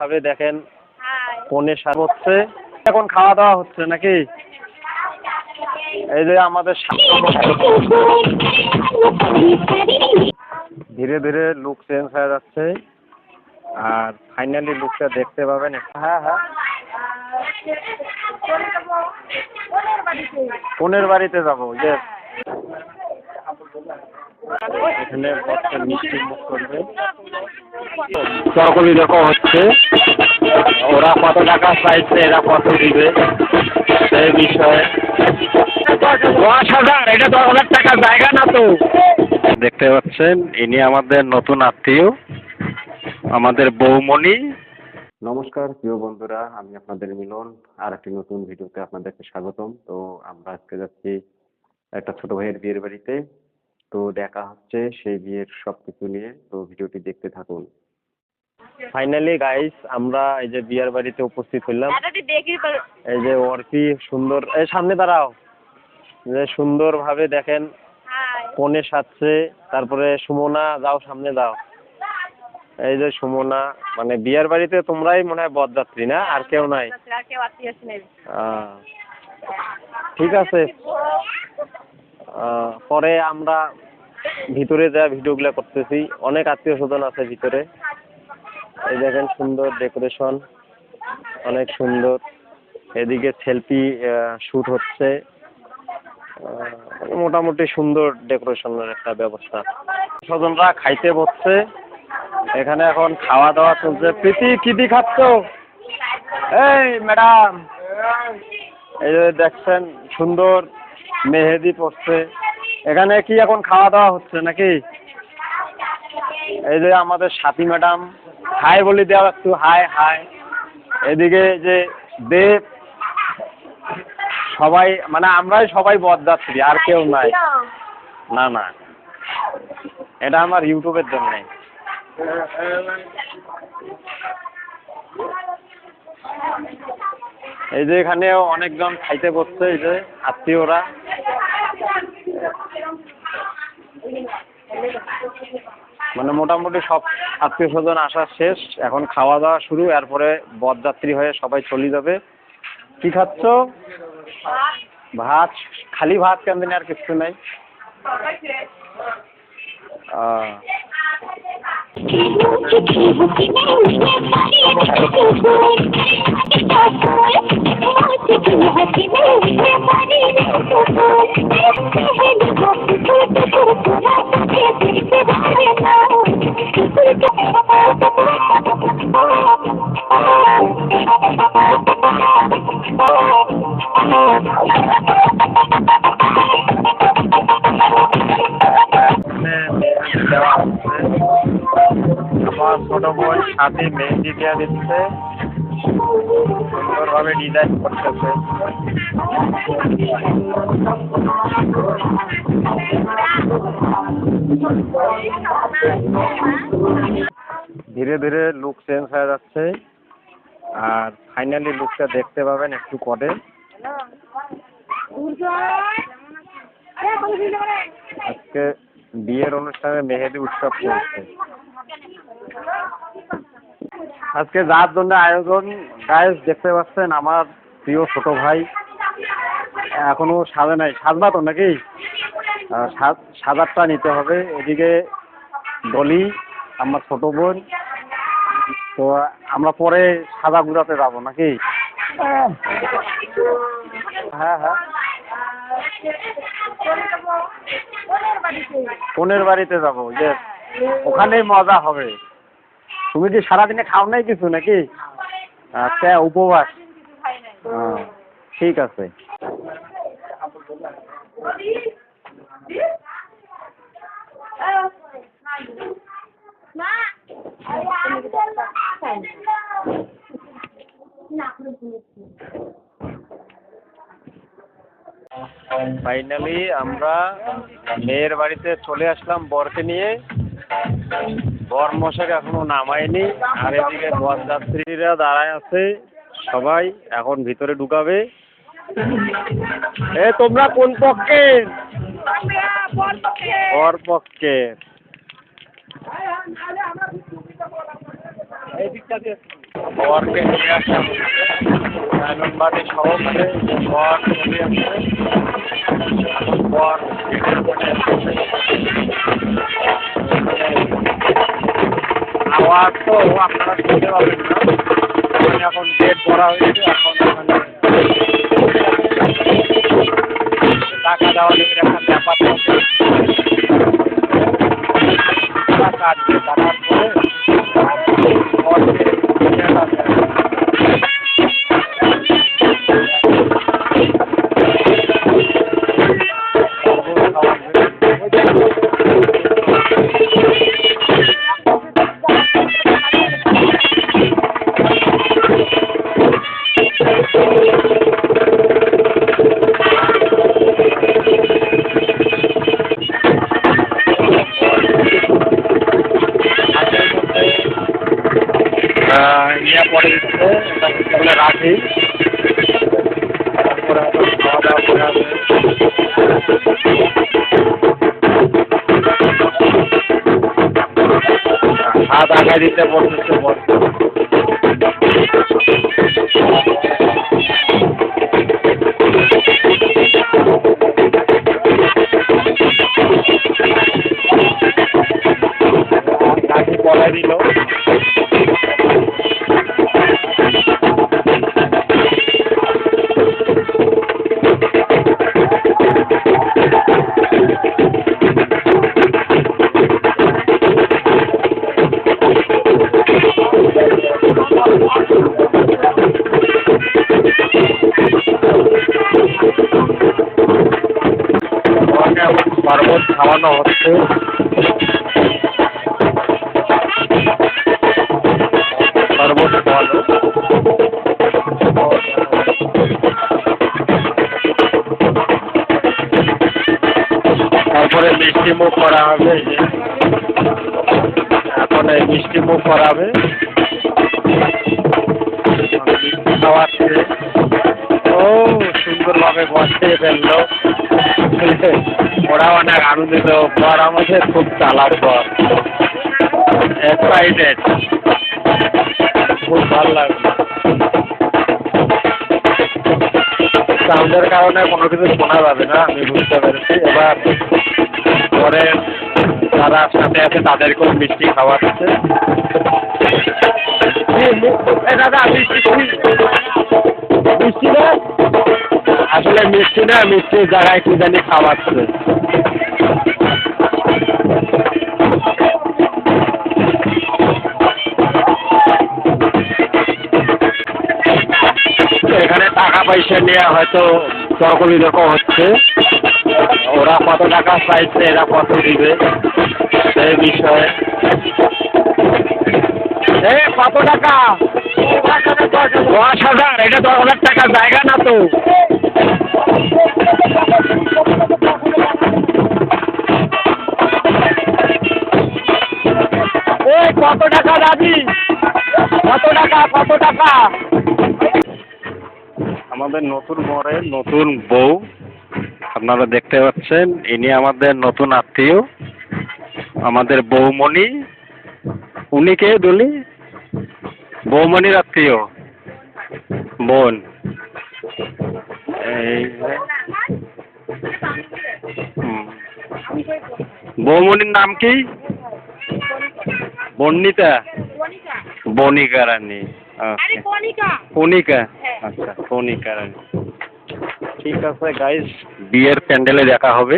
ভাবে দেখেন ফোনে সার হচ্ছে। এখন খাওয়া দাওয়া হচ্ছে নাকি? এই যে আমাদের ধীরে ধীরে লুক চেঞ্জ হয়ে যাচ্ছে। আর ফাইনালি লুকটা দেখতে পাবেন। হ্যাঁ হ্যাঁ। কোনের বাড়িতে যাব ইয়েস এখানে মিষ্টি মুখ করবে। তরকারি দেখো হচ্ছে ওরা কত টাকা চাইছে এরা কত দিবে সেই বিষয়ে। দশ হাজার এটা দশ হাজার টাকার জায়গা না তো। দেখতে পাচ্ছেন ইনি আমাদের নতুন আত্মীয় আমাদের বৌমণি। নমস্কার প্রিয় বন্ধুরা আমি আপনাদের মিলন আর একটি নতুন ভিডিওতে আপনাদেরকে স্বাগতম। তো আমরা আজকে যাচ্ছি একটা ছোট ভাইয়ের বিয়ের বাড়িতে। তো দেখা হচ্ছে সেই বিয়ের সব কিছু নিয়ে। তো ভিডিওটি দেখতে থাকুন। ফাইনালি গাইস আমরা এই যে বিয়ার বাড়িতে উপস্থিত হইলাম। এই যে অর্পি সুন্দর এই সামনে দাঁড়াও। যে সুন্দর ভাবে দেখেন কনে সাজছে তারপরে সুমনা যাও সামনে দাও। এই যে সুমনা মানে বিয়ার বাড়িতে তোমরাই মনে হয় বরযাত্রী না? আর কেউ নাই। ঠিক আছে। পরে আমরা ভিতরে যা ভিডিওগুলো করতেছি অনেক আত্মীয় স্বজন আছে ভিতরে। এই দেখেন সুন্দর ডেকোরেশন, অনেক সুন্দর। এদিকে সেলফি শুট হচ্ছে। মোটামুটি সুন্দর ডেকোরেশনের একটা ব্যবস্থা। স্বজনরা খাইতে বসছে। এখানে এখন খাওয়া দাওয়া চলছে। প্রীতি, কি দি খাচ্ছ? এই, ম্যাডাম। এই যে দেখছেন, সুন্দর মেহেদি পড়ছে। এখানে কি এখন খাওয়া দাওয়া হচ্ছে নাকি? এই যে আমাদের সাথী ম্যাডাম। হাই বলে দেওয়া একটু হাই হাই। এদিকে যে দেব সবাই মানে আমরাই সবাই বরযাত্রী আর কেউ নাই। না না। এটা আমার ইউটিউবের জন্য। এই যে এখানে অনেকজন খাইতে বসছে এই যে আত্মীয়রা। মানে মোটামুটি সব আত্মীয় স্বজন আসা শেষ। এখন খাওয়া দাওয়া শুরু এরপরে বরযাত্রী হয়ে সবাই চলে যাবে। কি খাচ্ছ? ভাত। খালি ভাত কেন দিন আর কিছু নাই। আহ, ছোট বোন সাথে মেহেদি দেওয়া দিচ্ছে। সুন্দরভাবে ডিজাইন করতেছে। ধীরে ধীরে লুক চেঞ্জ হয়ে যাচ্ছে। আর ফাইনালি লুকটা দেখতে পাবেন একটু পরে। আজকে বিয়ের অনুষ্ঠানে মেহেদি উৎসব চলছে। আজকে যার জন্য আয়োজন গায়েস দেখতে পাচ্ছেন আমার প্রিয় ছোট ভাই। এখনও সাজে নাই। সাজবা তো নাকি? সাজ- সাজারটা নিতে হবে। এদিকে ডলি, আমার ছোট বোন। তো আমরা পরে সাদা গুড়াতে যাব নাকি? হ্যাঁ হ্যাঁ। কোনের বাড়িতে যাব ইয়েস ওখানেই মজা হবে। তুমি কি সারাদিনে খাও নাই কিছু নাকি? আচ্ছা উপবাস। হ্যাঁ, ঠিক আছে। ফাইনালি আমরা মেয়ের বাড়িতে চলে আসলাম বরকে নিয়ে। বর মশাকে এখনও নামায়নি। আর এদিকে বরযাত্রীরা দাঁড়ায় আছে। সবাই এখন ভিতরে ঢুকাবে। এ তোমরা কোন পক্ষের? বর পক্ষের। বরকে নিয়ে আসা হচ্ছে ডায়মন্ড বাড়ি সহকারে চলে আসছে। আওয়াজ তো আপনারা শুনতে পাবেন না। এখানে গেট করা হয়েছে, এখন টাকা দেওয়া একটা ব্যাপার থাকে টাকা ইয়ে পরে এটা রাখি তারপরে খাওয়া দাওয়া করে হবে হাত আগায় দিতে বলতেছে বল শরবত খাওয়ানো হচ্ছে। শরবত খাওয়ানো তারপরে মিষ্টি মুখ করা হবে। এখন এই মিষ্টি মুখ করাবে মিষ্টি খাওয়াচ্ছে ও, সুন্দরভাবে বসে ফেলল। ওরা অনেক আনন্দিত আমাদের খুব চালাক বর এক্সাইটেড খুব ভালো লাগল। সাউন্ডের কারণে কোনো কিছু শোনা যাবে না, আমি বুঝতে পেরেছি। এবার পরে যারা সাথে আছে, তাদেরকেও মিষ্টি খাওয়াচ্ছে দাদা, মিষ্টি মিষ্টি আসলে মিষ্টি না মিষ্টির জায়গায় কি জানি খাওয়াচ্ছে এখানে টাকা পয়সা নিয়ে হয়তো তর্ক বিতর্ক হচ্ছে। ওরা কত টাকা চাইছে, এরা কত দিবে, সেই বিষয়ে। কত টাকা? দশ হাজার, এটা দশ হাজার টাকা জায়গা না তো? কত টাকা দাবি কত টাকা কত টাকা? আমাদের নতুন বরে নতুন বউ, আপনারা দেখতে পাচ্ছেন, ইনি আমাদের নতুন আত্মীয়, আমাদের বৌমণি উনি কে দলি বৌমণির আত্মীয়। বোন। এই। বৌমণির নাম কি? বর্ণিতা বনিকা রানী। আচ্ছা। কণিকা। হ্যাঁ। আচ্ছা কণিকা রানী। ঠিক আছে গাইস বিয়ের প্যান্ডেলে দেখা হবে।